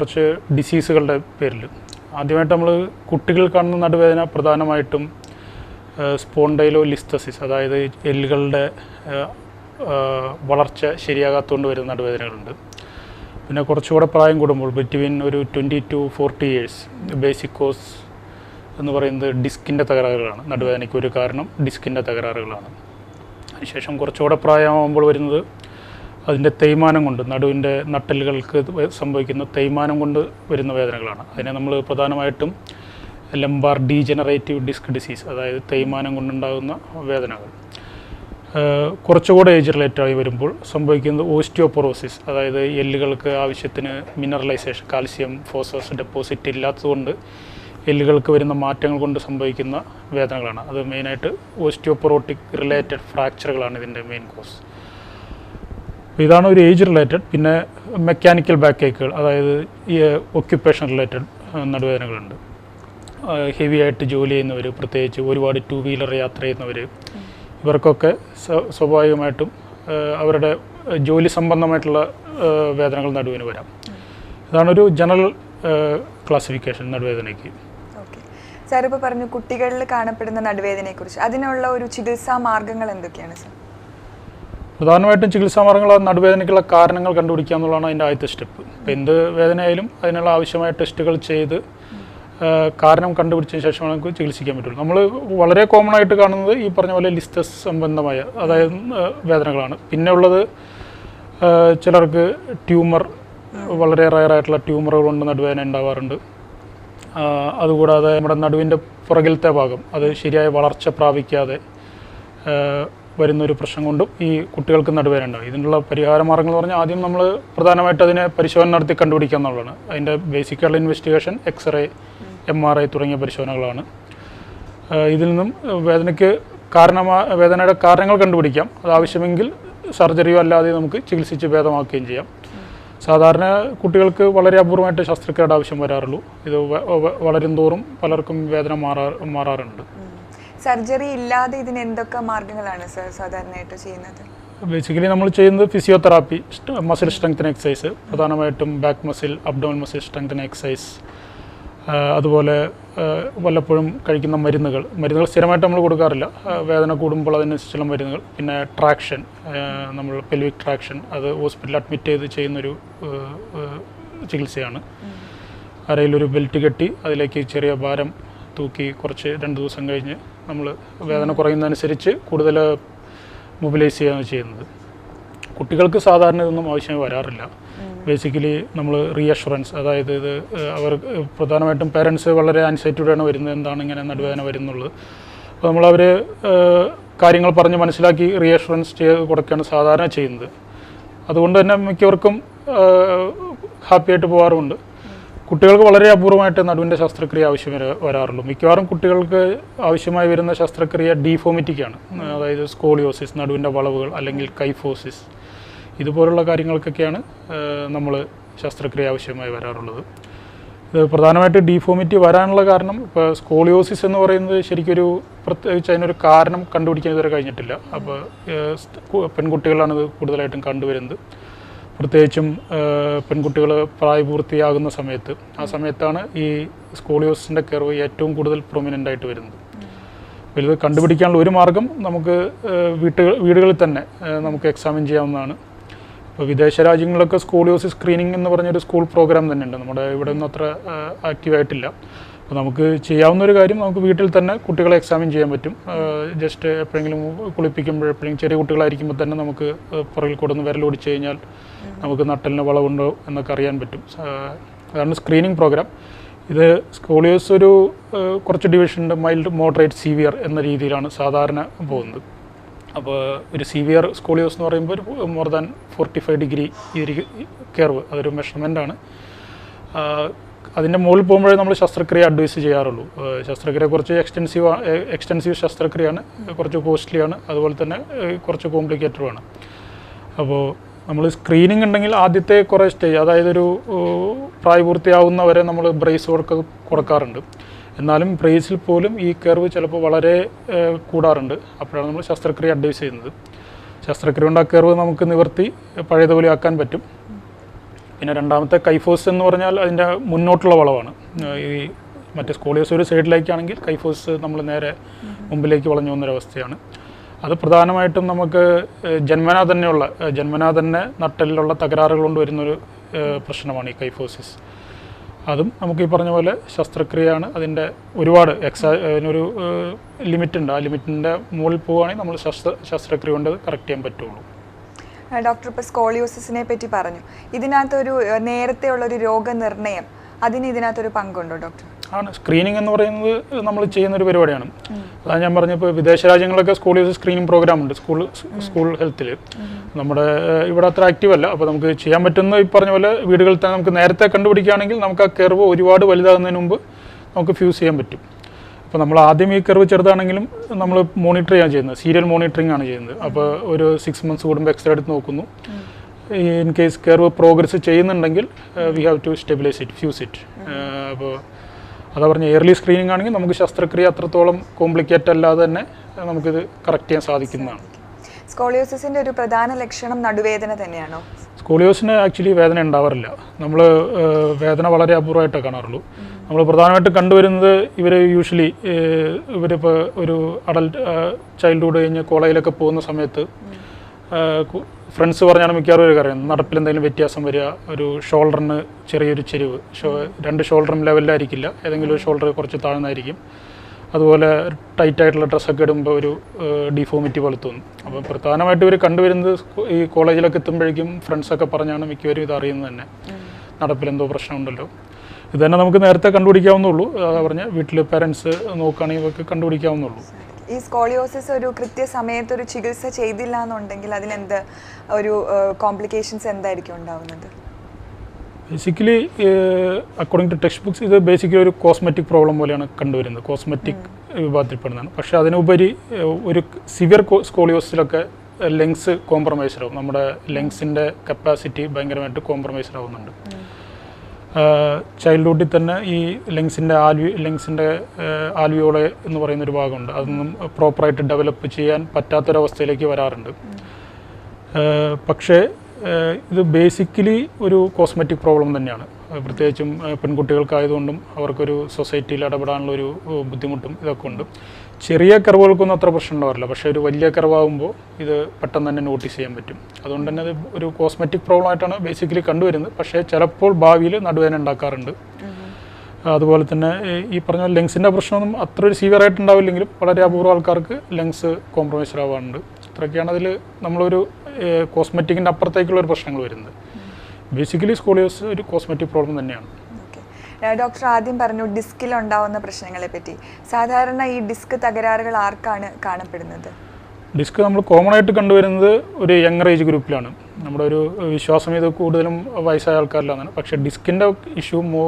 കുറച്ച് ഡിസീസുകളുടെ പേരിൽ. ആദ്യമായിട്ട് നമ്മൾ കുട്ടികൾ കാണുന്ന നടുവേദന പ്രധാനമായിട്ടും സ്പോണ്ടൈലോ ലിസ്തസിസ് അതായത് എല്ലുകളുടെ വളർച്ച ശരിയാകാത്തതുകൊണ്ട് വരുന്ന നടുവേദനകളുണ്ട്. പിന്നെ കുറച്ചുകൂടെ പ്രായം കൂടുമ്പോൾ ബിറ്റ്വീൻ ഒരു twenty to forty years basic cause എന്ന് പറയുന്നത് ഡിസ്കിന്റെ തകരാറുകളാണ്. നടുവേദനയ്ക്ക് ഒരു കാരണം ഡിസ്കിന്റെ തകരാറുകളാണ്. അതിനുശേഷം കുറച്ചുകൂടെ പ്രായമാകുമ്പോൾ വരുന്നത് അതിന്റെ തേയ്മാനം കൊണ്ട് നടുവിന്റെ നട്ടലുകൾക്ക് സംഭവിക്കുന്ന തേയ്മാനം കൊണ്ട് വരുന്ന വേദനകളാണ്. അതിനെ നമ്മൾ പ്രധാനമായിട്ടും ലംബാർ ഡീജനറേറ്റീവ് ഡിസ്ക് ഡിസീസ് അതായത് തേയ്മാനം കൊണ്ടുണ്ടാകുന്ന വേദനകൾ. കുറച്ചുകൂടെ ഏജ് റിലേറ്റഡായി വരുമ്പോൾ സംഭവിക്കുന്നത് ഓസ്റ്റിയോപൊറോസിസ് അതായത് എല്ലുകൾക്ക് ആവശ്യത്തിന് മിനറലൈസേഷൻ കാൽസ്യം ഫോസ്ഫറസ് ഡെപ്പോസിറ്റ് ഇല്ലാത്തതുകൊണ്ട് എല്ലുകൾക്ക് വരുന്ന മാറ്റങ്ങൾ കൊണ്ട് സംഭവിക്കുന്ന വേദനകളാണ്. അത് മെയിനായിട്ട് ഓസ്റ്റിയോപൊറോട്ടിക് റിലേറ്റഡ് ഫ്രാക്ചറുകളാണ് ഇതിന്റെ മെയിൻ കോസ് ഇതാണ് ഒരു ഏജ് റിലേറ്റഡ് പിന്നെ മെക്കാനിക്കൽ ബാക്ക് ഏക്കുകൾ അതായത് ഈ ഒക്യുപ്പേഷൻ റിലേറ്റഡ് നടുവേദനകളുണ്ട്. ഹെവി ആയിട്ട് ജോലി ചെയ്യുന്നവർ പ്രത്യേകിച്ച് ഒരുപാട് ടു വീലർ യാത്ര ചെയ്യുന്നവർ ഇവർക്കൊക്കെ സ്വ- സ്വാഭാവികമായിട്ടും അവരുടെ ജോലി സംബന്ധമായിട്ടുള്ള വേദനകൾ നടുവിന് വരാം. ഇതാണൊരു ജനറൽ ക്ലാസിഫിക്കേഷൻ നടുവേദനയ്ക്ക്. സാർ ഇപ്പോൾ പറഞ്ഞു കുട്ടികളിൽ കാണപ്പെടുന്ന നടുവേദനയെക്കുറിച്ച്. അതിനുള്ള ഒരു ചികിത്സാ മാർഗങ്ങൾ എന്തൊക്കെയാണ് സാർ? പ്രധാനമായിട്ടും ചികിത്സാ മാർഗങ്ങൾ നടുവേദനയ്ക്കുള്ള കാരണങ്ങൾ കണ്ടുപിടിക്കുക എന്നുള്ളതാണ് അതിന്റെ ആദ്യത്തെ സ്റ്റെപ്പ്. ഇപ്പം എന്ത് വേദനയായാലും അതിനുള്ള ആവശ്യമായ ടെസ്റ്റുകൾ ചെയ്ത് കാരണം കണ്ടുപിടിച്ചതിന് ശേഷമാണ് നമുക്ക് ചികിത്സിക്കാൻ പറ്റുള്ളൂ. നമ്മൾ വളരെ കോമൺ ആയിട്ട് കാണുന്നത് ഈ പറഞ്ഞ പോലെ ലിസ്റ്റസ് സംബന്ധമായ അതായത് വേദനകളാണ്. പിന്നെ ഉള്ളത് ചിലർക്ക് ട്യൂമർ വളരെ റയർ ആയിട്ടുള്ള ട്യൂമറുകൾ കൊണ്ട് നടുവേദന ഉണ്ടാവാറുണ്ട്. അതുകൂടാതെ നമ്മുടെ നടുവിന്റെ പുറകിലത്തെ ഭാഗം അത് ശരിയായ വളർച്ച പ്രാപിക്കാതെ വരുന്നൊരു പ്രശ്നം കൊണ്ടും ഈ കുട്ടികൾക്ക് നടുവേദനയുണ്ടാവും. ഇതിനുള്ള പരിഹാര മാർഗങ്ങൾ പറഞ്ഞാൽ ആദ്യം നമ്മൾ പ്രധാനമായിട്ട് അതിനെ പരിശോധന നടത്തി കണ്ടുപിടിക്കുക എന്നുള്ളതാണ്. അതിന്റെ ബേസിക്കായുള്ള investigation x-ray M R I തുടങ്ങിയ പരിശോധനകളാണ്. ഇതിൽ നിന്നും വേദനയ്ക്ക് കാരണമാ വേദനയുടെ കാരണങ്ങൾ കണ്ടുപിടിക്കാം. അത് ആവശ്യമെങ്കിൽ സർജറിയോ അല്ലാതെ നമുക്ക് ചികിത്സിച്ച് ഭേദമാക്കുകയും ചെയ്യാം. സാധാരണ കുട്ടികൾക്ക് വളരെ അപൂർവമായിട്ട് ശസ്ത്രക്രിയയുടെ ആവശ്യം വരാറുള്ളൂ. ഇത് വളരും തോറും പലർക്കും വേദന മാറാ മാറാറുണ്ട്. സർജറി ഇല്ലാതെ ഇതിന് എന്തൊക്കെ മാർഗങ്ങളാണ് സർ സാധാരണയായിട്ട് ചെയ്യുന്നത്? ബേസിക്കലി നമ്മൾ ചെയ്യുന്നത് ഫിസിയോതെറാപ്പി മസിൽ സ്ട്രെങ്തൻ എക്സസൈസ് പ്രധാനമായിട്ടും back muscle abdomen muscle strengthen exercise അതുപോലെ വല്ലപ്പോഴും കഴിക്കുന്ന മരുന്നുകൾ. മരുന്നുകൾ സ്ഥിരമായിട്ട് നമ്മൾ കൊടുക്കാറില്ല. വേദന കൂടുമ്പോൾ അതിനനുസരിച്ചുള്ള മരുന്നുകൾ. പിന്നെ ട്രാക്ഷൻ നമ്മൾ പെൽവിക് ട്രാക്ഷൻ അത് ഹോസ്പിറ്റലിൽ അഡ്മിറ്റ് ചെയ്ത് ചെയ്യുന്നൊരു ചികിത്സയാണ്. അരയിലൊരു ബെൽറ്റ് കെട്ടി അതിലേക്ക് ചെറിയ ഭാരം തൂക്കി കുറച്ച് രണ്ട് ദിവസം കഴിഞ്ഞ് നമ്മൾ വേദന കുറയുന്നതനുസരിച്ച് കൂടുതൽ മൊബിലൈസ് ചെയ്യുകയാണ് ചെയ്യുന്നത്. കുട്ടികൾക്ക് സാധാരണ ഇതൊന്നും ആവശ്യമായി വരാറില്ല. ബേസിക്കലി നമ്മൾ റീഅഷുറൻസ് അതായത് ഇത് അവർ പ്രധാനമായിട്ടും പേരൻസ് വളരെ ആൻസൈറ്റിയോടെയാണ് വരുന്നത് എന്താണ് ഇങ്ങനെ നടുവേദന വരുന്നുള്ളത്. അപ്പോൾ നമ്മൾ അവർ കാര്യങ്ങൾ പറഞ്ഞ് മനസ്സിലാക്കി റീഅഷുറൻസ് ചെയ്ത് കൊടുക്കുകയാണ് സാധാരണ ചെയ്യുന്നത്. അതുകൊണ്ട് തന്നെ മിക്കവർക്കും ഹാപ്പിയായിട്ട് പോകാറുമുണ്ട് കുട്ടികൾക്ക് വളരെ അപൂർവമായിട്ട് നടുവിന്റെ ശസ്ത്രക്രിയ ആവശ്യം വര- വരാറുള്ളൂ. മിക്കവാറും കുട്ടികൾക്ക് ആവശ്യമായി വരുന്ന ശസ്ത്രക്രിയ ഡീഫോമിറ്റിക്കാണ്. അതായത് സ്കോളിയോസിസ് നടുവിന്റെ വളവുകൾ അല്ലെങ്കിൽ കൈഫോസിസ് ഇതുപോലുള്ള കാര്യങ്ങൾക്കൊക്കെയാണ് നമ്മൾ ശസ്ത്രക്രിയ ആവശ്യമായി വരാറുള്ളത്. ഇത് പ്രധാനമായിട്ട് ഡീഫോമിറ്റി വരാനുള്ള കാരണം ഇപ്പോൾ സ്കോളിയോസിസ് എന്ന് പറയുന്നത് ശരിക്കൊരു പ്രത്യേകിച്ച് അതിനൊരു കാരണം കണ്ടുപിടിക്കാൻ ഇതുവരെ കഴിഞ്ഞിട്ടില്ല അപ്പോൾ പെൺകുട്ടികളാണ് ഇത് കൂടുതലായിട്ടും കണ്ടുവരുന്നത്. പ്രത്യേകിച്ചും പെൺകുട്ടികൾ പ്രായപൂർത്തിയാകുന്ന സമയത്ത്. ആ സമയത്താണ് ഈ സ്കോളിയോസിന്റെ കർവ് ഏറ്റവും കൂടുതൽ പ്രൊമിനന്റ് ആയിട്ട് വരുന്നത്. അപ്പോൾ ഇത് കണ്ടുപിടിക്കാനുള്ള ഒരു മാർഗം നമുക്ക് വീട്ടുകൾ വീടുകളിൽ തന്നെ നമുക്ക് എക്സാമിൻ ചെയ്യാവുന്നതാണ്. ഇപ്പോൾ വിദേശ രാജ്യങ്ങളിലൊക്കെ സ്കോളിയോസിസ് സ്ക്രീനിങ് എന്ന് പറഞ്ഞൊരു സ്കൂൾ പ്രോഗ്രാം തന്നെയുണ്ട്. നമ്മുടെ ഇവിടെ ഒന്നും അത്ര ആക്റ്റീവായിട്ടില്ല അപ്പോൾ നമുക്ക് ചെയ്യാവുന്ന ഒരു കാര്യം നമുക്ക് വീട്ടിൽ തന്നെ കുട്ടികളെ എക്സാമിൻ ചെയ്യാൻ പറ്റും. ജസ്റ്റ് എപ്പോഴെങ്കിലും കുളിപ്പിക്കുമ്പോൾ എപ്പോഴെങ്കിലും ചെറിയ കുട്ടികളായിരിക്കുമ്പോൾ തന്നെ നമുക്ക് പുറകിൽ കൊടുന്ന് വിരലോടിച്ച് കഴിഞ്ഞാൽ നമുക്ക് നട്ടലിന് വളവുണ്ടോ എന്നൊക്കെ അറിയാൻ പറ്റും. അതാണ് സ്ക്രീനിങ് പ്രോഗ്രാം ഇത് സ്കോളിയോസ് ഒരു കുറച്ച് ഡിവിഷനുണ്ട് മൈൽഡ് മോഡറേറ്റ് സിവിയർ എന്ന രീതിയിലാണ് സാധാരണ പോകുന്നത്. അപ്പോൾ ഒരു സിവിയർ സ്കോളിയോസ് എന്ന് പറയുമ്പോൾ ഒരു more than forty five degree curve അതൊരു മെഷർമെന്റ് ആണ്. അതിന്റെ മുകളിൽ പോകുമ്പോഴേ നമ്മൾ ശസ്ത്രക്രിയ അഡ്വൈസ് ചെയ്യാറുള്ളൂ. ശസ്ത്രക്രിയ കുറച്ച് എക്സ്റ്റെൻസീവ് എക്സ്റ്റെൻസീവ് ശസ്ത്രക്രിയയാണ് കുറച്ച് കോസ്റ്റ്ലിയാണ് അതുപോലെ തന്നെ കുറച്ച് കോംപ്ലിക്കേറ്റഡുമാണ് അപ്പോൾ നമ്മൾ സ്ക്രീനിങ് ഉണ്ടെങ്കിൽ ആദ്യത്തെ കുറേ സ്റ്റേജ് അതായത് ഒരു പ്രായപൂർത്തിയാവുന്നവരെ നമ്മൾ ബ്രേസ് കൊടുക്ക കൊടുക്കാറുണ്ട്. എന്നാലും ബ്രേസിൽ പോലും ഈ കർവ് ചിലപ്പോൾ വളരെ കൂടാറുണ്ട്. അപ്പോഴാണ് നമ്മൾ ശസ്ത്രക്രിയ അഡ്വൈസ് ചെയ്യുന്നത്. ശസ്ത്രക്രിയ കൊണ്ട് ആ കർവ് നമുക്ക് നിവർത്തി പഴയതുപോലെ ആക്കാൻ പറ്റും. പിന്നെ രണ്ടാമത്തെ കൈഫോസ് എന്ന് പറഞ്ഞാൽ അതിന്റെ മുന്നോട്ടുള്ള വളവാണ്. ഈ മറ്റേ സ്കോളിയോസ് ഒരു സൈഡിലേക്കാണെങ്കിൽ കൈഫോസ് നമ്മൾ നേരെ മുമ്പിലേക്ക് വളഞ്ഞു പോകുന്നൊരവസ്ഥയാണ്. അത് പ്രധാനമായിട്ടും നമുക്ക് ജന്മനാ തന്നെയുള്ള ജന്മനാ തന്നെ നട്ടലിലുള്ള തകരാറുകൾ കൊണ്ട് വരുന്നൊരു പ്രശ്നമാണ് ഈ കൈഫോസിസ്. അതും നമുക്ക് ഈ പറഞ്ഞ പോലെ ശസ്ത്രക്രിയയാണ് അതിന്റെ ഒരുപാട് എക്സാ അതിനൊരു ലിമിറ്റ് ഉണ്ട് ആ ലിമിറ്റിന്റെ മുകളിൽ പോവുകയാണെങ്കിൽ നമ്മൾ ശസ്ത്ര ശസ്ത്രക്രിയ കൊണ്ട് കറക്റ്റ് ചെയ്യാൻ പറ്റുള്ളൂ. ഡോക്ടർ ഇപ്പോൾ സ്കോളിയോസിസിനെ പറ്റി പറഞ്ഞു. ഇതിനകത്തൊരു ഏഹ്, നേരത്തെ ഉള്ള ഒരു രോഗനിർണയം അതിന് ഇതിനകത്തൊരു പങ്കുണ്ടോ ഡോക്ടർ? ആണ്. സ്ക്രീനിങ് എന്ന് പറയുന്നത് നമ്മൾ ചെയ്യുന്ന ഒരു പരിപാടിയാണ്. അതാണ് ഞാൻ പറഞ്ഞപ്പോൾ വിദേശ രാജ്യങ്ങളൊക്കെ സ്കൂളിൽ സ്ക്രീനിങ് പ്രോഗ്രാം ഉണ്ട്. സ്കൂൾ സ്കൂൾ ഹെൽത്തിൽ നമ്മുടെ ഇവിടെ അത്ര ആക്റ്റീവ് അല്ല. അപ്പോൾ നമുക്ക് ചെയ്യാൻ പറ്റുന്ന ഈ പറഞ്ഞ പോലെ വീടുകളിൽ തന്നെ നമുക്ക് നേരത്തെ കണ്ടുപിടിക്കുകയാണെങ്കിൽ നമുക്ക് ആ കെർവ് ഒരുപാട് വലുതാകുന്നതിന് മുമ്പ് നമുക്ക് ഫ്യൂസ് ചെയ്യാൻ പറ്റും. അപ്പോൾ നമ്മൾ ആദ്യം ഈ കർവ് ചെറുതാണെങ്കിലും നമ്മൾ മോണിറ്റർ ചെയ്യാൻ ചെയ്യുന്നത്. സീരിയൽ മോണിറ്ററിംഗ് ആണ് ചെയ്യുന്നത്. അപ്പോൾ ഒരു സിക്സ് മന്ത്സ് കൂടുമ്പോൾ എക്സ്റേ എടുത്ത് നോക്കുന്നു. ഇൻ കേസ് കർവ് പ്രോഗ്രസ് ചെയ്യുന്നുണ്ടെങ്കിൽ we have to stabilize it fuse it അപ്പോൾ അതാ പറഞ്ഞ എയർലി സ്ക്രീനിങ് ആണെങ്കിൽ നമുക്ക് ശസ്ത്രക്രിയ അത്രത്തോളം കോംപ്ലിക്കേറ്റ് അല്ലാതെ തന്നെ അഹ് നമുക്കിത് കറക്റ്റ് ചെയ്യാൻ സാധിക്കുന്നതാണ്. സ്കോളിയോസിന്റെ ഒരു പ്രധാന ലക്ഷണം നടുവേദന തന്നെയാണോ? സ്കോളിയോസിന് ആക്ച്വലി വേദന ഉണ്ടാവാറില്ല. നമ്മൾ വേദന വളരെ അപൂർവമായിട്ടേ കാണാറുള്ളൂ. നമ്മൾ പ്രധാനമായിട്ട് കണ്ടുവരുന്നത് ഇവർ യൂഷ്വലി ഇവരിപ്പോൾ ഒരു അഡൽട്ട് ചൈൽഡ്ഹുഡ് കഴിഞ്ഞ് കോളേജിലൊക്കെ പോകുന്ന സമയത്ത് ഫ്രണ്ട്സ് പറഞ്ഞാണ് മിക്കവാറും ഒരു കാര്യം നടപ്പിൽ എന്തെങ്കിലും വ്യത്യാസം വരിക ഒരു ഷോൾഡറിന് ചെറിയൊരു ചെരിവ് ഷോ രണ്ട് ഷോൾഡറും ലെവലിലായിരിക്കില്ല ഏതെങ്കിലും ഒരു ഷോൾഡർ കുറച്ച് താഴ്ന്നായിരിക്കും. അതുപോലെ ടൈറ്റ് ആയിട്ടുള്ള ഡ്രസ്സൊക്കെ ഇടുമ്പോൾ ഒരു ഡിഫോമിറ്റി പോലെ തോന്നും. അപ്പോൾ പ്രധാനമായിട്ട് ഇവർ കണ്ടുവരുന്നത് ഈ കോളേജിലൊക്കെ എത്തുമ്പോഴേക്കും ഫ്രണ്ട്സൊക്കെ പറഞ്ഞാണ് മിക്കവരും ഇത് അറിയുന്നത് തന്നെ. നടപ്പിൽ എന്തോ പ്രശ്നമുണ്ടല്ലോ. ഇത് തന്നെ നമുക്ക് നേരത്തെ കണ്ടുപിടിക്കാവുന്നുള്ളൂ പറഞ്ഞ വീട്ടിൽ പേരൻസ് നോക്കുകയാണെങ്കിൽ ഇവർക്ക് കണ്ടുപിടിക്കാവുന്നുള്ളൂ ഈ സ്കോളിയോസിസ് ഒരു കൃത്യസമയത്ത് ഒരു ചികിത്സ ചെയ്തില്ല എന്നുണ്ടെങ്കിൽ അതിനെന്ത് ഒരു കോംപ്ലിക്കേഷൻസ് എന്തായിരിക്കും ഉണ്ടാവുന്നത്? Basically according to text books ഇത് ബേസിക്കലി ഒരു കോസ്മെറ്റിക് പ്രോബ്ലം പോലെയാണ് കണ്ടുവരുന്നത്. കോസ്മെറ്റിക് വിഭാഗത്തിൽപ്പെടുന്നതാണ് പക്ഷേ അതിനുപരി ഒരു സിവിയർ സ്കോളിയോസിലൊക്കെ ലെങ്സ് കോംപ്രമൈസ്ഡ് ആവും. നമ്മുടെ ലെങ്സിന്റെ കപ്പാസിറ്റി ഭയങ്കരമായിട്ട് കോംപ്രമൈസ്ഡ് ആവുന്നുണ്ട്. ചൈൽഡ്ഹുഡിൽ തന്നെ ഈ ലങ്സിന്റെ ആൽവി ലങ്സിന്റെ ആൽവിയോളെ എന്ന് പറയുന്ന ഒരു ഭാഗമുണ്ട്. അതൊന്നും പ്രോപ്പറായിട്ട് ഡെവലപ്പ് ചെയ്യാൻ പറ്റാത്തൊരവസ്ഥയിലേക്ക് വരാറുണ്ട്. പക്ഷേ ഇത് ബേസിക്കലി ഒരു കോസ്മെറ്റിക് പ്രോബ്ലം തന്നെയാണ്. പ്രത്യേകിച്ചും പെൺകുട്ടികൾക്കായതുകൊണ്ടും അവർക്കൊരു സൊസൈറ്റിയിൽ ഇടപെടാനുള്ള ഒരു ബുദ്ധിമുട്ടും ഇതൊക്കെ ഉണ്ട്. ചെറിയ കർവുകൾക്കൊന്നും അത്ര പ്രശ്നം ഉണ്ടാവില്ല. പക്ഷേ ഒരു വലിയ കർവാകുമ്പോൾ ഇത് പെട്ടെന്ന് തന്നെ നോട്ടീസ് ചെയ്യാൻ പറ്റും. അതുകൊണ്ട് തന്നെ അത് ഒരു കോസ്മെറ്റിക് പ്രോബ്ലം ആയിട്ടാണ് ബേസിക്കലി കണ്ടുവരുന്നത്. പക്ഷേ ചിലപ്പോൾ ഭാവിയിൽ നടുവേദന ഉണ്ടാക്കാറുണ്ട്. അതുപോലെ തന്നെ ഈ- പറഞ്ഞ ലങ്സിന്റെ പ്രശ്നമൊന്നും അത്ര ഒരു സീവിയർ ആയിട്ട് ഉണ്ടാവില്ലെങ്കിലും വളരെ അപൂർവ ആൾക്കാർക്ക് ലങ്സ് കോംപ്രമൈസ്ഡ് ആവാറുണ്ട്. ഇത്രയൊക്കെയാണ് അതിൽ നമ്മളൊരു കോസ്മെറ്റിക്കിന്റെ അപ്പുറത്തേക്കുള്ള ഒരു പ്രശ്നങ്ങൾ വരുന്നത്. ബേസിക്കലി സ്കോളിയോസ് ഒരു കോസ്മെറ്റിക് പ്രോബ്ലം തന്നെയാണ്. ഡോക്ടർ ആദ്യം പറഞ്ഞു ഡിസ്കിൽ ഉണ്ടാവുന്ന പ്രശ്നങ്ങളെ പറ്റി. സാധാരണ ഈ ഡിസ്ക് തകരാറുകൾ ആർക്കാണ് കാണപ്പെടുന്നത്? ഡിസ്ക് നമ്മൾ കോമൺ ആയിട്ട് കണ്ടുവരുന്നത് ഒരു യങ്ങർ ഏജ് ഗ്രൂപ്പിലാണ് നമ്മുടെ ഒരു വിശ്വാസം ഇത് കൂടുതലും വയസ്സായ ആൾക്കാരിലാണ്. പക്ഷേ ഡിസ്കിന്റെ ഇഷ്യൂ മോ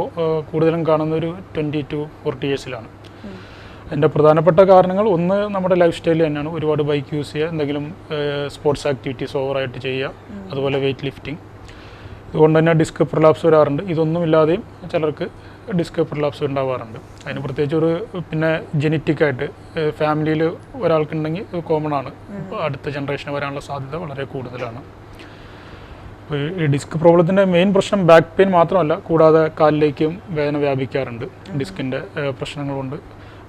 കൂടുതലും കാണുന്ന ഒരു ട്വന്റി ടു ഫോർട്ടി ഇയേഴ്സിലാണ് അതിന്റെ പ്രധാനപ്പെട്ട കാരണങ്ങൾ ഒന്ന് നമ്മുടെ ലൈഫ് സ്റ്റൈൽ തന്നെയാണ്. ഒരുപാട് ബൈക്ക് യൂസ് ചെയ്യുക എന്തെങ്കിലും സ്പോർട്സ് ആക്ടിവിറ്റീസ് ഓവറായിട്ട് ചെയ്യുക അതുപോലെ വെയിറ്റ് ലിഫ്റ്റിംഗ് ഇതുകൊണ്ട് തന്നെ ഡിസ്ക് പ്രലാപ്സ് വരാറുണ്ട്. ഇതൊന്നും ഇല്ലാതെയും ചിലർക്ക് ഡിസ്ക് പ്രലാപ്സ് ഉണ്ടാവാറുണ്ട്. അതിന് പ്രത്യേകിച്ച് ഒരു പിന്നെ ജെനറ്റിക്കായിട്ട് ഫാമിലിയിൽ ഒരാൾക്കുണ്ടെങ്കിൽ ഇത് കോമൺ ആണ്. അടുത്ത ജനറേഷന് വരാനുള്ള സാധ്യത വളരെ കൂടുതലാണ്. ഈ ഡിസ്ക് പ്രോബ്ലത്തിന്റെ മെയിൻ പ്രശ്നം ബാക്ക് പെയിൻ മാത്രമല്ല കൂടാതെ കാലിലേക്കും വേദന വ്യാപിക്കാറുണ്ട് ഡിസ്കിന്റെ പ്രശ്നങ്ങൾ കൊണ്ട്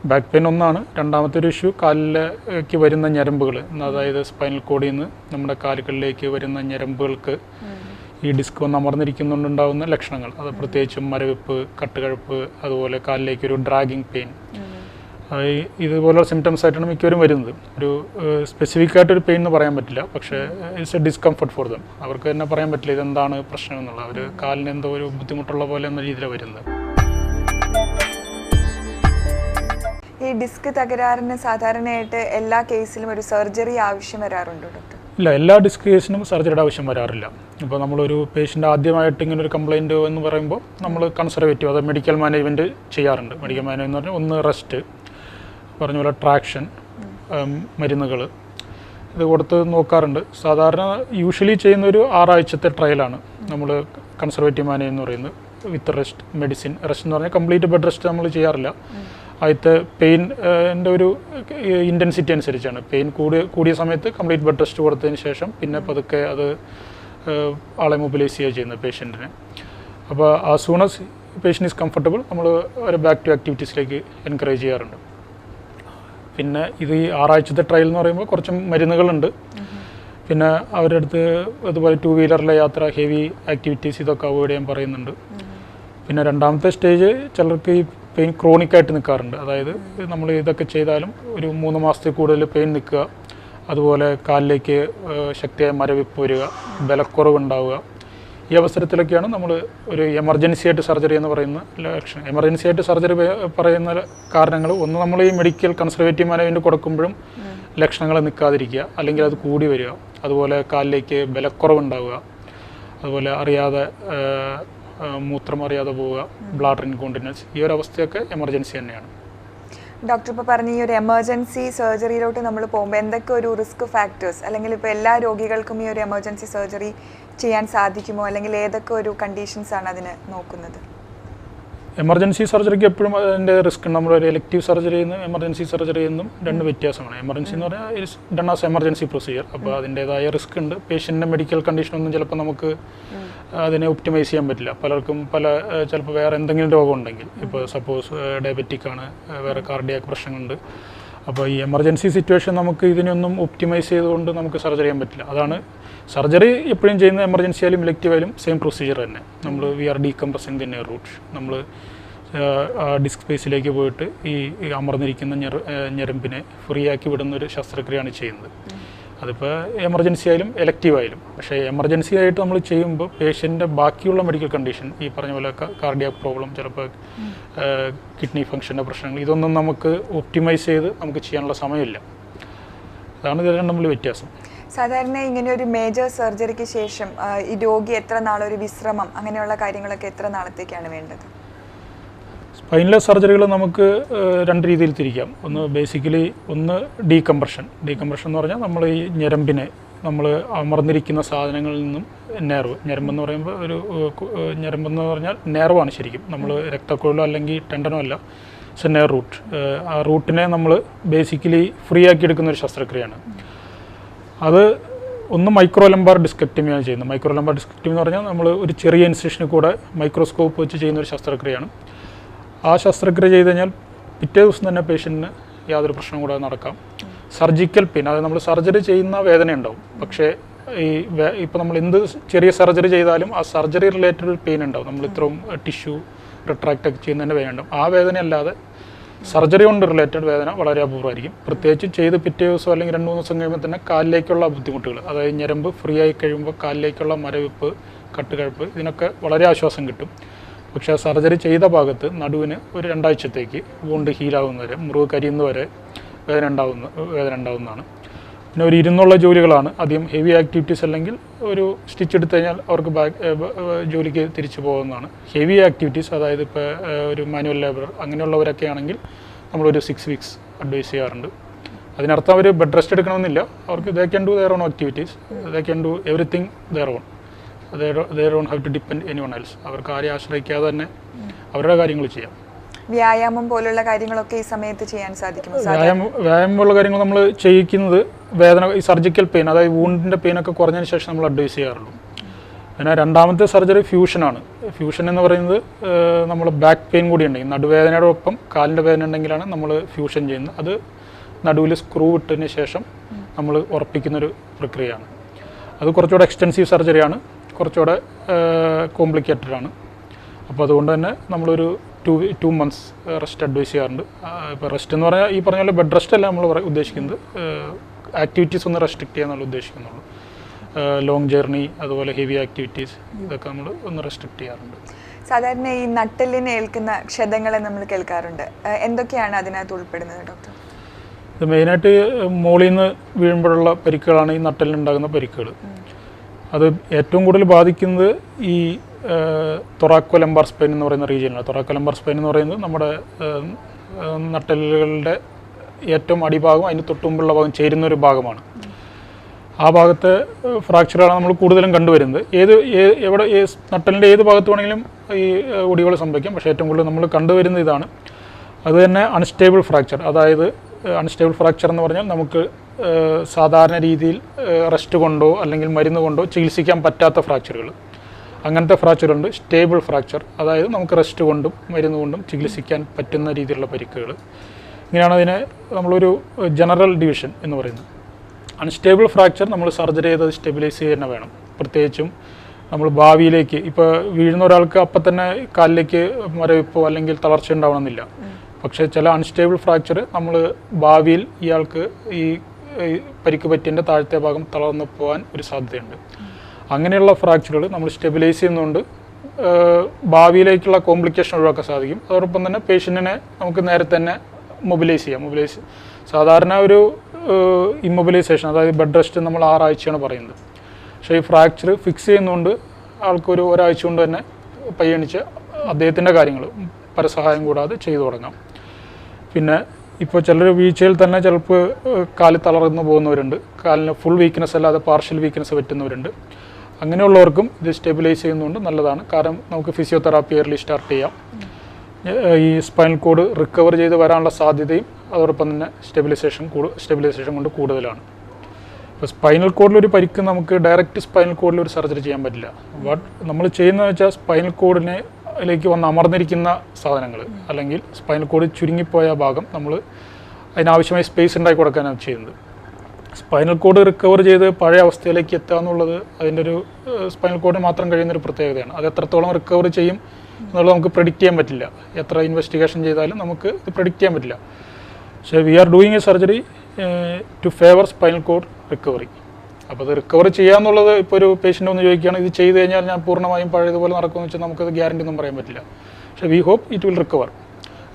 ബാക്ക് പെയിൻ ഒന്നാണ്. രണ്ടാമത്തെ ഒരു ഇഷ്യൂ കാലിലേക്ക് വരുന്ന ഞരമ്പുകൾ അതായത് സ്പൈനൽ കോഡിൽ നിന്ന് നമ്മുടെ കാലുകളിലേക്ക് വരുന്ന ഞരമ്പുകൾക്ക് ഈ ഡിസ്ക് വന്ന് അമർന്നിരിക്കുന്നുണ്ടാകുന്ന ലക്ഷണങ്ങൾ. അത് പ്രത്യേകിച്ചും മരവിപ്പ് കട്ടുകഴുപ്പ് അതുപോലെ കാലിലേക്ക് ഒരു ഡ്രാഗിങ് പെയിൻ ഇതുപോലുള്ള സിംറ്റംസ് ആയിട്ടാണ് മിക്കവരും വരുന്നത്. ഒരു സ്പെസിഫിക് ആയിട്ട് ഒരു പെയിൻ എന്ന് പറയാൻ പറ്റില്ല. പക്ഷേ it's a discomfort for them അവർക്ക് തന്നെ പറയാൻ പറ്റില്ല ഇതെന്താണ് പ്രശ്നം എന്നുള്ളത് അവർ കാലിന് എന്തോ ഒരു ബുദ്ധിമുട്ടുള്ള പോലെ എന്ന രീതിയിലാണ് വരുന്നത്. ഈ ഡിസ്ക് തകരാറിന് സാധാരണയായിട്ട് എല്ലാ കേസിലും ഒരു സർജറി ആവശ്യം വരാറുണ്ടോ ഇല്ല എല്ലാ ഡിസ്ക് കേസിനും സർജറിയുടെ ആവശ്യം വരാറില്ല. ഇപ്പോൾ നമ്മളൊരു പേഷ്യന്റ് ആദ്യമായിട്ട് ഇങ്ങനെ ഒരു കംപ്ലയിന്റ് എന്ന് പറയുമ്പോൾ നമ്മൾ കൺസർവേറ്റീവ് അത് മെഡിക്കൽ മാനേജ്മെന്റ് ചെയ്യാറുണ്ട്. മെഡിക്കൽ മാനേജ്മെന്റ് എന്ന് പറഞ്ഞാൽ ഒന്ന് റെസ്റ്റ് പറഞ്ഞ പോലെ ട്രാക്ഷൻ മരുന്നുകൾ ഇത് കൊടുത്ത് നോക്കാറുണ്ട്. സാധാരണ യൂഷ്വലി ചെയ്യുന്ന ഒരു ആറാഴ്ചത്തെ ട്രയലാണ് നമ്മൾ കൺസർവേറ്റീവ് മാനേജ് എന്ന് പറയുന്നത്. വിത്ത് റെസ്റ്റ് മെഡിസിൻ റെസ്റ്റ് എന്ന് പറഞ്ഞാൽ കംപ്ലീറ്റ് ബെഡ് റെസ്റ്റ് നമ്മൾ ചെയ്യാറില്ല. ആദ്യത്തെ പെയിൻ എന്റെ ഒരു ഇന്റൻസിറ്റി അനുസരിച്ചാണ്. പെയിൻ കൂടിയ കൂടിയ സമയത്ത് കംപ്ലീറ്റ് ബെഡ് റെസ്റ്റ് കൊടുത്തതിന് ശേഷം പിന്നെ പതുക്കെ അത് ആളെ മൊബിലൈസ് ചെയ്യുക ചെയ്യുന്നത് പേഷ്യന്റിനെ അപ്പോൾ ആ സൂണസ് പേഷ്യൻ ഈസ് കംഫർട്ടബിൾ നമ്മൾ ഒരു ബാക്ക് ടു ആക്ടിവിറ്റീസിലേക്ക് എൻകറേജ് ചെയ്യാറുണ്ട്. പിന്നെ ഇത് ഈ ആറാഴ്ചത്തെ ട്രയൽ എന്ന് പറയുമ്പോൾ കുറച്ച് മരുന്നുകളുണ്ട്. പിന്നെ അവരുടെ അടുത്ത് അതുപോലെ ടു വീലറിലെ യാത്ര ഹെവി ആക്ടിവിറ്റീസ് ഇതൊക്കെ അവോയ്ഡ് ചെയ്യാൻ പറയുന്നുണ്ട്. പിന്നെ രണ്ടാമത്തെ സ്റ്റേജ് ചിലർക്ക് ഈ പെയിൻ ക്രോണിക് ആയിട്ട് നിൽക്കാറുണ്ട്. അതായത് നമ്മൾ ഇതൊക്കെ ചെയ്താലും ഒരു മൂന്ന് മാസത്തിൽ കൂടുതൽ പെയിൻ നിൽക്കുക. അതുപോലെ കാലിലേക്ക് ശക്തിയായ മരവിപ്പ് വരിക ബലക്കുറവ് ഉണ്ടാവുക ഈ അവസരത്തിലൊക്കെയാണ് നമ്മൾ ഒരു എമർജൻസി ആയിട്ട് സർജറി എന്ന് പറയുന്ന ലക്ഷണം എമർജൻസി ആയിട്ട് സർജറി പറയുന്ന കാരണങ്ങൾ ഒന്ന് നമ്മൾ ഈ മെഡിക്കൽ കൺസർവേറ്റീവ് മാനേജ്മെന്റ് കൊടുക്കുമ്പോഴും ലക്ഷണങ്ങൾ നിൽക്കാതിരിക്കുക. അല്ലെങ്കിൽ അത് കൂടി വരിക. അതുപോലെ കാലിലേക്ക് ബലക്കുറവുണ്ടാവുക. അതുപോലെ അറിയാതെ മൂത്രം അറിയാതെ പോവുക ബ്ലാഡർ ഇൻകോണ്ടിനൻസ് ഈ ഒരു അവസ്ഥയൊക്കെ എമർജൻസി തന്നെയാണ്. ഡോക്ടർ ഇപ്പോൾ പറഞ്ഞ ഈ ഒരു എമർജൻസി സർജറിയിലോട്ട് നമ്മൾ പോകുമ്പോൾ എന്തൊക്കെ ഒരു റിസ്ക് ഫാക്ടേഴ്സ് അല്ലെങ്കിൽ ഇപ്പോൾ എല്ലാ രോഗികൾക്കും ഈ ഒരു എമർജൻസി സർജറി ചെയ്യാൻ സാധിക്കുമോ? അല്ലെങ്കിൽ ഏതൊക്കെ ഒരു കണ്ടീഷൻസ് ആണ് അതിന് നോക്കുന്നത്? എമർജൻസി സർജറിക്ക് എപ്പോഴും അതിന്റെ റിസ്ക് ഉണ്ട്. നമ്മളൊരു എലക്റ്റീവ് സർജറി എന്നും എമർജൻസി സർജറി എന്നും രണ്ട് വ്യത്യാസമാണ്. എമർജൻസി എന്ന് പറഞ്ഞാൽ it's done as emergency procedure അപ്പോൾ അതിന്റേതായ റിസ്ക് ഉണ്ട്. പേഷ്യന്റെ മെഡിക്കൽ കണ്ടീഷനൊന്നും ചിലപ്പോൾ നമുക്ക് അതിനെ ഒപ്റ്റിമൈസ് ചെയ്യാൻ പറ്റില്ല. പലർക്കും പല ചിലപ്പോൾ വേറെ എന്തെങ്കിലും രോഗം ഉണ്ടെങ്കിൽ. ഇപ്പോൾ സപ്പോസ് ഡയബറ്റിക് ആണ് വേറെ കാർഡിയാക് പ്രശ്നങ്ങളുണ്ട്. അപ്പോൾ ഈ എമർജൻസി സിറ്റുവേഷൻ നമുക്ക് ഇതിനൊന്നും ഒപ്റ്റിമൈസ് ചെയ്തുകൊണ്ട് നമുക്ക് സർജറി ചെയ്യാൻ പറ്റില്ല. അതാണ് സർജറി എപ്പോഴും ചെയ്യുന്ന എമർജൻസി ആയാലും ഇലക്റ്റീവ് ആയാലും സെയിം പ്രൊസീജിയർ തന്നെ. നമ്മൾ we are decompressing nerve root നമ്മൾ ഡിസ്ക് സ്പേസിലേക്ക് പോയിട്ട് ഈ അമർന്നിരിക്കുന്ന ഞെര ഞെരമ്പിനെ ഞരമ്പിനെ ഫ്രീ ആക്കി വിടുന്ന ഒരു ശസ്ത്രക്രിയയാണ് ചെയ്യുന്നത്. അതിപ്പോൾ എമർജൻസി ആയാലും എലക്റ്റീവ് ആയാലും. പക്ഷേ എമർജൻസി ആയിട്ട് നമ്മൾ ചെയ്യുമ്പോൾ പേഷ്യന്റെ ബാക്കിയുള്ള മെഡിക്കൽ കണ്ടീഷൻ ഈ പറഞ്ഞ പോലെ കാർഡിയാക് പ്രോബ്ലം ചിലപ്പോൾ കിഡ്നി ഫംഗ്ഷന്റെ പ്രശ്നങ്ങൾ ഇതൊന്നും നമുക്ക് ഒപ്റ്റിമൈസ് ചെയ്ത് നമുക്ക് ചെയ്യാനുള്ള സമയമില്ല. അതാണ് ഇതിൽ തമ്മിൽ വ്യത്യാസം. സാധാരണ ഇങ്ങനെ ഒരു മേജർ സർജറിക്ക് ശേഷം ഈ രോഗി എത്ര നാളൊരു വിശ്രമം അങ്ങനെയുള്ള കാര്യങ്ങളൊക്കെ എത്ര നാളത്തേക്കാണ് വേണ്ടത്? സ്പൈൻലെസ് സർജറികൾ നമുക്ക് രണ്ട് രീതിയിൽ തിരിക്കാം. ഒന്ന് ബേസിക്കലി ഒന്ന് ഡീകംപ്രഷൻ ഡീകംപ്രഷൻ എന്ന് പറഞ്ഞാൽ നമ്മൾ ഈ ഞരമ്പിനെ നമ്മൾ അമർന്നിരിക്കുന്ന സാധനങ്ങളിൽ നിന്നും നേർവ് ഞരമ്പെന്ന് പറയുമ്പോൾ ഒരു ഞരമ്പെന്ന് പറഞ്ഞാൽ നേർവാണ് ശരിക്കും. നമ്മൾ രക്തക്കുഴലോ അല്ലെങ്കിൽ ടെൻഡനോ അല്ല. നെയർ റൂട്ട് ആ റൂട്ടിനെ നമ്മൾ ബേസിക്കലി ഫ്രീ ആക്കി എടുക്കുന്ന ഒരു ശസ്ത്രക്രിയയാണ്. അത് ഒന്ന് മൈക്രോ ലംബാർ ഡിസ്കെക്ടമിയാണ് ചെയ്യുന്നത്. മൈക്രോ ലംബാർ ഡിസ്കെക്ടമി എന്ന് പറഞ്ഞാൽ നമ്മൾ ഒരു ചെറിയ ഇൻസിഷനിൽ കൂടെ മൈക്രോസ്കോപ്പ് വെച്ച് ചെയ്യുന്ന ഒരു ശസ്ത്രക്രിയയാണ്. ആ ശസ്ത്രക്രിയ ചെയ്ത് കഴിഞ്ഞാൽ പിറ്റേ ദിവസം തന്നെ പേഷ്യന്റിന് യാതൊരു പ്രശ്നവും കൂടാതെ നടക്കാം. സർജിക്കൽ പെയിൻ അതായത് നമ്മൾ സർജറി ചെയ്യുന്ന വേദന ഉണ്ടാവും. പക്ഷേ ഈ ഇപ്പോൾ നമ്മൾ എന്ത് ചെറിയ സർജറി ചെയ്താലും ആ സർജറി റിലേറ്റഡ് പെയിൻ ഉണ്ടാവും. നമ്മൾ ഇത്രയും ടിഷ്യൂ റിട്രാക്ട് ഒക്കെ ചെയ്യുന്നതിന്റെ വേദന ഉണ്ടാവും. ആ വേദന അല്ലാതെ സർജറി കൊണ്ട് റിലേറ്റഡ് വേദന വളരെ അപൂർവമായിരിക്കും. പ്രത്യേകിച്ച് ചെയ്ത് പിറ്റേ ദിവസം അല്ലെങ്കിൽ രണ്ട് മൂന്ന് ദിവസം കഴിയുമ്പോൾ തന്നെ കാലിലേക്കുള്ള ബുദ്ധിമുട്ടുകൾ അതായത് ഞരമ്പ് ഫ്രീ ആയി കഴിയുമ്പോൾ കാലിലേക്കുള്ള മരവിപ്പ് കട്ടുകഴപ്പ് ഇതിനൊക്കെ വളരെ ആശ്വാസം കിട്ടും. പക്ഷേ സർജറി ചെയ്ത ഭാഗത്ത് നടുവിന് ഒരു രണ്ടാഴ്ചത്തേക്ക് വൂണ്ട് ഹീലാവുന്നവരെ മുറിവ് കരിയുന്നവരെ വേദന ഉണ്ടാവുന്ന വേദന ഉണ്ടാവുന്നതാണ്. പിന്നെ ഒരു ഇരുന്നുള്ള ജോലികളാണ് അധികം ഹെവി ആക്ടിവിറ്റീസ് അല്ലെങ്കിൽ ഒരു സ്റ്റിച്ച് എടുത്തു കഴിഞ്ഞാൽ അവർക്ക് ബാക്ക് ജോലിക്ക് തിരിച്ചു പോകുന്നതാണ് ഹെവി ആക്ടിവിറ്റീസ് അതായത് ഇപ്പോൾ ഒരു മാനുവൽ ലേബർ അങ്ങനെയുള്ളവരൊക്കെ ആണെങ്കിൽ നമ്മളൊരു സിക്സ് വീക്സ് അഡ്വൈസ് ചെയ്യാറുണ്ട്. അതിനർത്ഥം അവർ ബെഡ് റെസ്റ്റ് എടുക്കണമെന്നില്ല. അവർക്ക് they can do their own activities they can do everything their own they don't have to depend anyone else അവർക്ക് ആരെയും ആശ്രയിക്കാതെ തന്നെ അവരുടെ കാര്യങ്ങൾ ചെയ്യാം. വ്യായാമം പോലുള്ള കാര്യങ്ങളൊക്കെ ഈ സമയത്ത് ചെയ്യാൻ സാധിക്കും വ്യായാമം വ്യായാമം പോലുള്ള കാര്യങ്ങൾ നമ്മൾ ചെയ്യിക്കുന്നത് വേദന ഈ സർജിക്കൽ പെയിൻ അതായത് വൂണ്ടിന്റെ പെയിനൊക്കെ കുറഞ്ഞതിന് ശേഷം നമ്മൾ അഡ്വൈസ് ചെയ്യാറുള്ളൂ. പിന്നെ രണ്ടാമത്തെ സർജറി ഫ്യൂഷനാണ് ഫ്യൂഷൻ എന്ന് പറയുന്നത് നമ്മൾ ബാക്ക് പെയിൻ കൂടി ഉണ്ടെങ്കിൽ നടുവേദനയുടെ ഒപ്പം കാലിന്റെ വേദന ഉണ്ടെങ്കിലാണ് നമ്മൾ ഫ്യൂഷൻ ചെയ്യുന്നത്. അത് നടുവിൽ സ്ക്രൂ ഇട്ടതിന് ശേഷം നമ്മൾ ഉറപ്പിക്കുന്നൊരു പ്രക്രിയയാണ്. അത് കുറച്ചുകൂടെ എക്സ്റ്റെൻസീവ് സർജറിയാണ് കുറച്ചുകൂടെ കോംപ്ലിക്കേറ്റഡ് ആണ്. അപ്പോൾ അതുകൊണ്ട് തന്നെ നമ്മളൊരു two two months rest advise ചെയ്യാറുണ്ട്. ഇപ്പോൾ റെസ്റ്റ് എന്ന് പറഞ്ഞാൽ ഈ പറഞ്ഞ പോലെ ബെഡ് റെസ്റ്റ് അല്ല നമ്മൾ ഉദ്ദേശിക്കുന്നത്. ആക്ടിവിറ്റീസ് ഒന്ന് റെസ്ട്രിക്റ്റ് ചെയ്യാന്നുള്ള ഉദ്ദേശിക്കുന്നുള്ളൂ. ലോങ് ജേർണി അതുപോലെ ഹെവി ആക്ടിവിറ്റീസ് ഇതൊക്കെ നമ്മൾ ഒന്ന് റെസ്ട്രിക്റ്റ് ചെയ്യാറുണ്ട്. സാധാരണ ഈ നട്ടലിനെ ഏൽക്കുന്ന ക്ഷതങ്ങളെ നമ്മൾ കേൾക്കാറുണ്ട്. എന്തൊക്കെയാണ് അതിനകത്ത് ഉൾപ്പെടുന്നത് ഡോക്ടർ? ഇത് മെയിനായിട്ട് മോളിൽ നിന്ന് വീഴുമ്പോഴുള്ള പരിക്കുകളാണ് ഈ നട്ടലിനുണ്ടാകുന്ന പരിക്കുകൾ അത് ഏറ്റവും കൂടുതൽ ബാധിക്കുന്നത് ഈ തൊറാക്കോ ലംബാർ സ്പെയിൻ എന്ന് പറയുന്ന റീജിയനാണ് തൊറാക്കോ ലംബാർ സ്പെയിൻ എന്ന് പറയുന്നത് നമ്മുടെ ഏഹ്, ഏറ്റവും അടിഭാഗം അതിന് തൊട്ടുമുമ്പുള്ള ഭാഗം ചേരുന്ന ഒരു ഭാഗമാണ്. ആ ഭാഗത്തെ ഫ്രാക്ചറാണ് നമ്മൾ കൂടുതലും കണ്ടുവരുന്നത്. ഏത് എവിടെ നട്ടലിന്റെ ഏത് ഭാഗത്ത് വേണമെങ്കിലും ഈ ഒടികൾ സംഭവിക്കാം. പക്ഷേ ഏറ്റവും കൂടുതൽ നമ്മൾ കണ്ടുവരുന്ന ഇതാണ്. അതുതന്നെ അൺസ്റ്റേബിൾ ഫ്രാക്ചർ. അതായത് അൺസ്റ്റേബിൾ ഫ്രാക്ചർ എന്ന് പറഞ്ഞാൽ നമുക്ക് സാധാരണ രീതിയിൽ റെസ്റ്റ് കൊണ്ടോ അല്ലെങ്കിൽ മരുന്ന് കൊണ്ടോ ചികിത്സിക്കാൻ പറ്റാത്ത ഫ്രാക്ചറുകൾ അങ്ങനത്തെ ഫ്രാക്ചറുണ്ട് സ്റ്റേബിൾ ഫ്രാക്ചർ അതായത് നമുക്ക് റെസ്റ്റ് കൊണ്ടും മരുന്ന് കൊണ്ടും ചികിത്സിക്കാൻ പറ്റുന്ന രീതിയിലുള്ള പരിക്കുകൾ ഇങ്ങനെയാണ് അതിനെ നമ്മളൊരു ജനറൽ ഡിവിഷൻ എന്ന് പറയുന്നത്. അൺസ്റ്റേബിൾ ഫ്രാക്ചർ നമ്മൾ സർജറി ചെയ്തത് സ്റ്റെബിലൈസ് ചെയ്യുക തന്നെ വേണം. പ്രത്യേകിച്ചും നമ്മൾ ഭാവിയിലേക്ക് ഇപ്പോൾ വീഴുന്ന ഒരാൾക്ക് അപ്പം തന്നെ കാലിലേക്ക് മരവിപ്പോ അല്ലെങ്കിൽ തളർച്ച ഉണ്ടാവണമെന്നില്ല. പക്ഷേ ചില അൺസ്റ്റേബിൾ ഫ്രാക്ചർ നമ്മൾ ഭാവിയിൽ ഇയാൾക്ക് ഈ പരിക്ക് പറ്റിന്റെ താഴത്തെ ഭാഗം തളർന്നു പോകാൻ ഒരു സാധ്യതയുണ്ട്. അങ്ങനെയുള്ള ഫ്രാക്ചറുകൾ നമ്മൾ സ്റ്റെബിലൈസ് ചെയ്യുന്നതുകൊണ്ട് ഭാവിയിലേക്കുള്ള കോംപ്ലിക്കേഷൻ ഒഴിവാക്കാൻ സാധിക്കും. അതോടൊപ്പം തന്നെ പേഷ്യന്റിനെ നമുക്ക് നേരത്തെ തന്നെ മൊബിലൈസ് ചെയ്യാം. മൊബിലൈസ് സാധാരണ ഒരു ഇമ്മൊബിലൈസേഷൻ അതായത് ബെഡ് റെസ്റ്റ് നമ്മൾ ആറാഴ്ചയാണ് പറയുന്നത്. പക്ഷേ ഈ ഫ്രാക്ചർ ഫിക്സ് ചെയ്യുന്നതുകൊണ്ട് ആൾക്കൊരു ഒരാഴ്ച കൊണ്ട് തന്നെ പയ്യണിച്ച് അദ്ദേഹത്തിന്റെ കാര്യങ്ങൾ പരസഹായം കൂടാതെ ചെയ്തു തുടങ്ങാം. പിന്നെ ഇപ്പോൾ ചിലർ വീഴ്ചയിൽ തന്നെ ചിലപ്പോൾ കാൽ തളർന്നു പോകുന്നവരുണ്ട്. കാലിന് ഫുൾ വീക്ക്നെസ് അല്ലാതെ പാർഷ്യൽ വീക്ക്നെസ് പറ്റുന്നവരുണ്ട്. അങ്ങനെയുള്ളവർക്കും ഇത് സ്റ്റെബിലൈസ് ചെയ്യുന്നതുകൊണ്ട് നല്ലതാണ്. കാരണം നമുക്ക് ഫിസിയോതെറാപ്പി ഇയർലി സ്റ്റാർട്ട് ചെയ്യാം. ഈ സ്പൈനൽ കോഡ് റിക്കവർ ചെയ്ത് വരാനുള്ള സാധ്യതയും അതോടൊപ്പം തന്നെ സ്റ്റെബിലൈസേഷൻ സ്റ്റെബിലൈസേഷൻ കൊണ്ട് കൂടുതലാണ്. ഇപ്പോൾ സ്പൈനൽ കോഡിലൊരു പരിക്ക് നമുക്ക് ഡയറക്റ്റ് സ്പൈനൽ കോഡിൽ ഒരു സർജറി ചെയ്യാൻ പറ്റില്ല. ബട്ട് നമ്മൾ ചെയ്യുന്നതെന്ന് വെച്ചാൽ സ്പൈനൽ കോഡിനെ ലേക്ക് വന്ന് അമർന്നിരിക്കുന്ന സാധനങ്ങൾ. അല്ലെങ്കിൽ സ്പൈനൽ കോഡ് ചുരുങ്ങിപ്പോയ ഭാഗം നമ്മൾ അതിനാവശ്യമായി സ്പേസ് ഉണ്ടാക്കി കൊടുക്കാനാണ് ചെയ്യുന്നത്. സ്പൈനൽ കോഡ് റിക്കവർ ചെയ്ത് പഴയ അവസ്ഥയിലേക്ക് എത്തുക എന്നുള്ളത് അതിന്റെ ഒരു സ്പൈനൽ കോഡിന് മാത്രം കഴിയുന്ന ഒരു പ്രത്യേകതയാണ്. അത് എത്രത്തോളം റിക്കവർ ചെയ്യും എന്നുള്ളത് നമുക്ക് പ്രഡിക്റ്റ് ചെയ്യാൻ പറ്റില്ല. എത്ര ഇൻവെസ്റ്റിഗേഷൻ ചെയ്താലും നമുക്ക് ഇത് പ്രഡിക്റ്റ് ചെയ്യാൻ പറ്റില്ല. പക്ഷേ we are doing a surgery to favour spinal cord recovery അപ്പോൾ അത് റിക്കവർ ചെയ്യാന്നുള്ളത് ഇപ്പോൾ ഒരു പേഷ്യന്റ് ഒന്ന് ചോദിക്കുകയാണ് ഇത് ചെയ്ത് കഴിഞ്ഞാൽ ഞാൻ പൂർണമായും പഴയതുപോലെ നടക്കുമെന്ന് വെച്ചാൽ നമുക്കത് ഗ്യാരണ്ടി ഒന്നും പറയാൻ പറ്റില്ല. പക്ഷേ we hope it will recover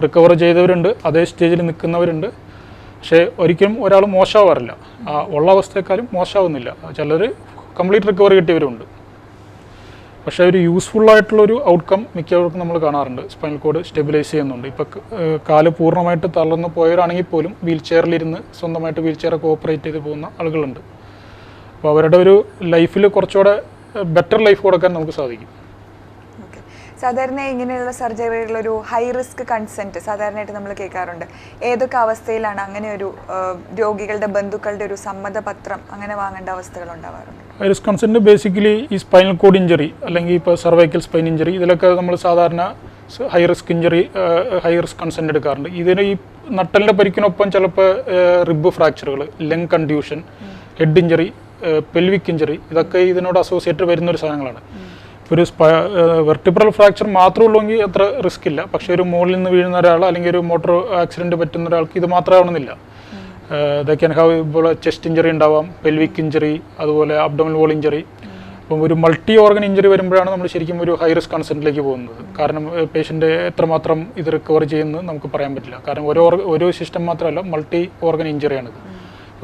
recover ചെയ്തവരുണ്ട് അതേ സ്റ്റേജിൽ നിൽക്കുന്നവരുണ്ട്. പക്ഷേ ഒരിക്കലും ഒരാൾ മോശമാവാറില്ല. ആ ഉള്ള അവസ്ഥയെക്കാളും മോശമാവുന്നില്ല. ചിലർ കംപ്ലീറ്റ് റിക്കവറി കിട്ടിയവരുണ്ട് പക്ഷേ ഒരു ഒരു ഔട്ട്കം മിക്കവർക്കും നമ്മൾ കാണാറുണ്ട്. സ്പൈനൽ കോഡ് സ്റ്റെബിലൈസ് ചെയ്യുന്നുണ്ട്. ഇപ്പോൾ കാൽ പൂർണമായിട്ട് തളർന്നു പോയവരാണെങ്കിൽ പോലും വീൽ ചെയറിലിരുന്ന് സ്വന്തമായിട്ട് വീൽ ചെയറൊക്കെ ഓപ്പറേറ്റ് ചെയ്ത് പോകുന്ന ആളുകളുണ്ട്. അപ്പോൾ അവരുടെ ഒരു ലൈഫിൽ കുറച്ചുകൂടെ ബെറ്റർ ലൈഫ് കൊടുക്കാൻ നമുക്ക് സാധിക്കും. സാധാരണ ഇങ്ങനെയുള്ള സർജറികളിൽ ഒരു ഹൈ റിസ്ക് കൺസെന്റ് സാധാരണയായിട്ട് നമ്മൾ കേൾക്കാറുണ്ട്. ഏതൊക്കെ അവസ്ഥയിലാണ് അങ്ങനെ ഒരു രോഗികളുടെ ബന്ധുക്കളുടെ ഒരു സമ്മതപത്രം അങ്ങനെ വാങ്ങേണ്ട അവസ്ഥകൾ ഉണ്ടാവാറുണ്ട്? ഹൈ റിസ്ക് കൺസെന്റ് ബേസിക്കലി ഈ സ്പൈനൽ കോഡ് ഇഞ്ചറി അല്ലെങ്കിൽ ഇപ്പോൾ സർവൈക്കൽ സ്പൈൻ ഇഞ്ചറി ഇതിലൊക്കെ നമ്മൾ സാധാരണ high risk injury high risk consent എടുക്കാറുണ്ട്. ഇതിന് ഈ നട്ടലിന്റെ പരിക്കിനൊപ്പം ചിലപ്പോൾ rib ഫ്രാക്ചറുകൾ lung condition head injury pelvic injury ഇതൊക്കെ ഇതിനോട് അസോസിയേറ്റ് വരുന്ന ഒരു സാധനങ്ങളാണ് ഇപ്പോൾ ഒരു വെർട്ടിബ്രൽ ഫ്രാക്ചർ മാത്രമേ ഉള്ളൂവെങ്കിൽ അത്ര റിസ്ക് ഇല്ല. പക്ഷേ ഒരു മുകളിൽ നിന്ന് വീഴുന്ന ഒരാൾ അല്ലെങ്കിൽ ഒരു മോട്ടോർ ആക്സിഡന്റ് പറ്റുന്ന ഒരാൾക്ക് ഇത് മാത്രമാവണമെന്നില്ല ഇതൊക്കെ ഹാവ് ഇപ്പോൾ ചെസ്റ്റ് ഇഞ്ചറി ഉണ്ടാവാം പെൽവിക് ഇഞ്ചറി അതുപോലെ അബ്ഡോമൽ വോൾ ഇഞ്ചറി അപ്പം ഒരു മൾട്ടി ഓർഗൻ ഇഞ്ചറി വരുമ്പോഴാണ് നമ്മൾ ശരിക്കും ഒരു ഹൈ റിസ്ക് കൺസെന്റിലേക്ക് പോകുന്നത്. കാരണം പേഷ്യന്റ് എത്രമാത്രം ഇത് റിക്കവർ ചെയ്യുന്നത് നമുക്ക് പറയാൻ പറ്റില്ല. കാരണം ഓരോ ഓരോ സിസ്റ്റം മാത്രമല്ല മൾട്ടി ഓർഗൻ ഇഞ്ചറിയാണിത്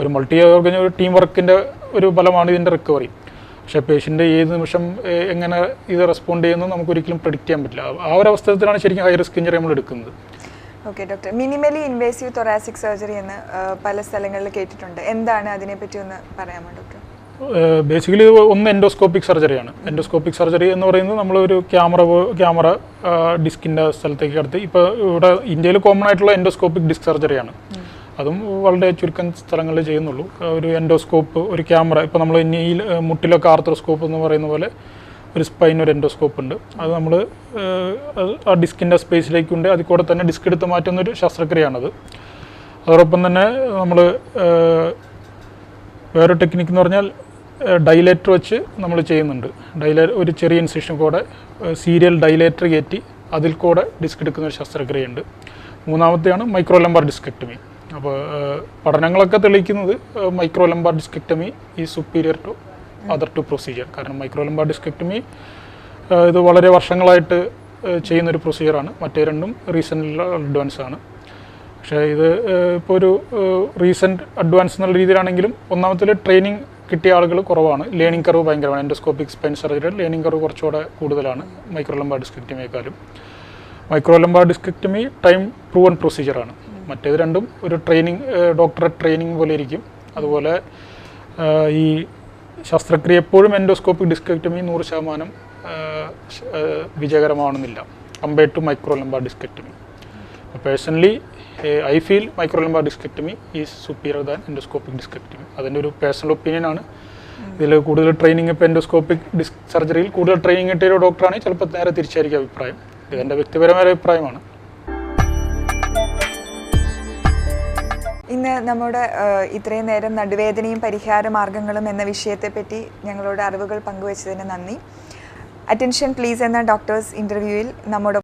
ഒരു മൾട്ടി ഓർഗൻ ഒരു ടീം വർക്കിന്റെ ഒരു ഫലമാണ് ഇതിന്റെ റിക്കവറി പക്ഷേ പേഷ്യന്റ് ഏത് നിമിഷം എങ്ങനെ ഇത് റെസ്പോണ്ട് ചെയ്യുന്നു നമുക്ക് ഒരിക്കലും പ്രെഡിക്റ്റ് ചെയ്യാൻ പറ്റില്ല. ആ ഒരു അവസ്ഥത്തിലാണ് ശരിക്കും ഹൈ റിസ്ക് ഇഞ്ചറി നമ്മൾ എടുക്കുന്നത്. Okay doctor minimally invasive thoracic surgery എന്ന് പല സ്ഥലങ്ങളിൽ കേട്ടിട്ടുണ്ട്. എന്താണ് അതിനെപ്പറ്റി ഒന്ന് പറയാമോ ഡോക്ടർ ബേസിക്കലി ഒന്ന് എൻഡോസ്കോപ്പിക് സർജറിയാണ് എൻഡോസ്കോപ്പിക് സർജറി എന്ന് പറയുന്നത് നമ്മളൊരു ക്യാമറ ക്യാമറ ഡിസ്കിന്റെ സ്ഥലത്തേക്ക് കടത്തി. ഇപ്പോൾ ഇവിടെ ഇന്ത്യയിൽ കോമൺ ആയിട്ടുള്ള എൻഡോസ്കോപ്പിക് ഡിസ്ക് സർജറിയാണ് അതും വളരെ ചുരുക്കം സ്ഥലങ്ങളിൽ ചെയ്യുന്നുള്ളൂ. ഒരു എൻഡോസ്കോപ്പ് ഒരു ക്യാമറ. ഇപ്പോൾ നമ്മൾ നീൽ മുട്ടിലൊക്കെ ആർത്രോസ്കോപ്പ് എന്ന് പറയുന്ന പോലെ ഒരു സ്പൈൻ ഒരു എൻഡോസ്കോപ്പ് ഉണ്ട്. അത് നമ്മൾ ആ ഡിസ്കിന്റെ സ്പേസിലേക്കുണ്ട് അതിൽ കൂടെ തന്നെ ഡിസ്ക് എടുത്ത് മാറ്റുന്ന ഒരു ശസ്ത്രക്രിയയാണത് അതോടൊപ്പം തന്നെ നമ്മൾ വേറെ ടെക്നിക് എന്ന് പറഞ്ഞാൽ ഡൈലേറ്റർ വെച്ച് നമ്മൾ ചെയ്യുന്നുണ്ട്. ഡൈലേ ഒരു ചെറിയ ഇൻസിഷൻ കൂടെ സീരിയൽ ഡൈലേറ്റർ കയറ്റി അതിൽ കൂടെ ഡിസ്ക് എടുക്കുന്ന ഒരു ശസ്ത്രക്രിയയുണ്ട്. മൂന്നാമത്തെയാണ് മൈക്രോലംബാർ ഡിസ്കെക്ടമി അപ്പോൾ പഠനങ്ങളൊക്കെ തെളിയിക്കുന്നത് മൈക്രോലംബാർ ഡിസ്കെക്ടമി ഈ superior to other two procedure കാരണം മൈക്രോലംബാർ ഡിസ്കെക്ടമി ഇത് വളരെ വർഷങ്ങളായിട്ട് ചെയ്യുന്നൊരു പ്രൊസീജിയറാണ് മറ്റേ രണ്ടും റീസെന്റ് അഡ്വാൻസ് ആണ്. പക്ഷേ ഇത് ഇപ്പോൾ ഒരു റീസെന്റ് അഡ്വാൻസ് എന്നുള്ള രീതിയിലാണെങ്കിലും ഒന്നാമത്തിൽ ട്രെയിനിങ് കിട്ടിയ ആളുകൾ കുറവാണ്. ലേണിംഗ് കർവ് ഭയങ്കരമാണ്. എൻഡോസ്കോപ്പിക് സ്പൈൻ സർജറിയുടെ ലേണിംഗ് കർവ് കുറച്ചുകൂടെ കൂടുതലാണ് micro lumbar ഡിസ്കെക്ടമിയേക്കാളും. Micro lumbar discectomy time proven പ്രൊസീജിയറാണ് മറ്റേത് രണ്ടും ഒരു ട്രെയിനിങ് ഡോക്ടറെ ട്രെയിനിങ് പോലെ ഇരിക്കും. അതുപോലെ ഈ ശസ്ത്രക്രിയ എപ്പോഴും എൻഡോസ്കോപ്പിക് ഡിസ്കെക്ടമി നൂറ് ശതമാനം വിജയകരമാണെന്നില്ല. Compared to micro lumbar discectomy personally I feel micro lumbar discectomy is superior than endoscopic discectomy അതിന്റെ ഒരു പേഴ്സണൽ ഒപ്പീനിയൻ ആണ്. ഇതിൽ കൂടുതൽ ട്രെയിനിങ് ഇപ്പോൾ എൻഡോസ്കോപ്പിക് ഡിസ്ക് സർജറിയിൽ കൂടുതൽ ട്രെയിനിങ് കിട്ടിയ ഒരു ഡോക്ടറാണെങ്കിൽ ചിലപ്പോൾ നേരെ തിരിച്ചായിരിക്കും അഭിപ്രായം. ഇതെന്റെ വ്യക്തിപരമായ അഭിപ്രായമാണ്. ഇന്ന് നമ്മുടെ ഇത്രയും നേരം നടുവേദനയും പരിഹാര മാർഗങ്ങളും എന്ന വിഷയത്തെപ്പറ്റി ഞങ്ങളോട് അറിവുകൾ പങ്കുവച്ചതിന് നന്ദി. അറ്റൻഷൻ പ്ലീസ് എന്ന ഡോക്ടേഴ്സ് ഇന്റർവ്യൂവിൽ നമ്മുടെ